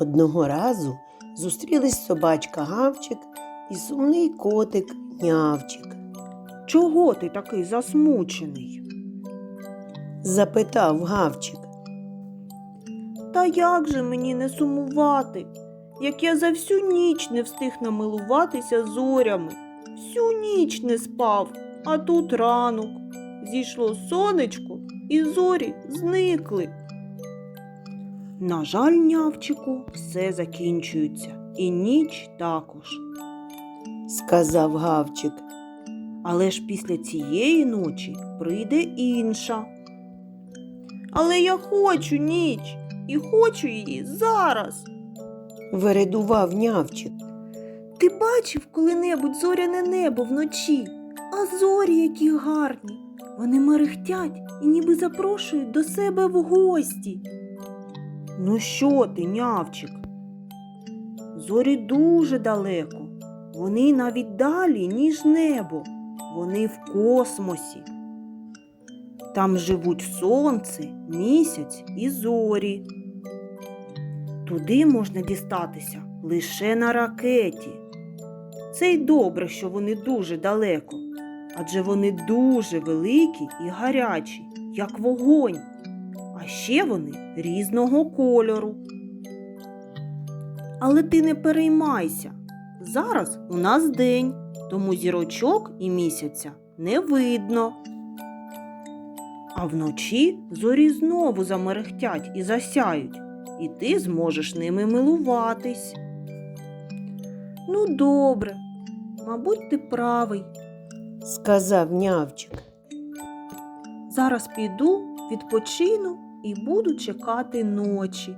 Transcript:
Одного разу зустрілись собачка Гавчик і сумний котик Нявчик. Чого ти такий засмучений? Запитав Гавчик. Та як же мені не сумувати, як я за всю ніч не встиг намилуватися зорями, всю ніч не спав, а тут ранок. Зійшло сонечко, і зорі зникли. На жаль, нявчику, все закінчується, і ніч також. Сказав Гавчик. Але ж після цієї ночі прийде інша. Але я хочу ніч і хочу її зараз. Вередував Нявчик. Ти бачив коли-небудь зоряне небо вночі, а зорі які гарні. Вони мерехтять і ніби запрошують до себе в гості. Ну що ти, нявчик? Зорі дуже далеко. Вони навіть далі, ніж небо. Вони в космосі. Там живуть сонце, місяць і зорі. Туди можна дістатися лише на ракеті. Це й добре, що вони дуже далеко, адже вони дуже великі і гарячі, як вогонь. А ще вони різного кольору. Але ти не переймайся. Зараз у нас день, тому зірочок і місяця не видно. А вночі зорі знову замерехтять і засяють, і ти зможеш ними милуватись. Ну, добре, мабуть, ти правий. Сказав Нявчик. Зараз піду, відпочину і буду чекати ночі.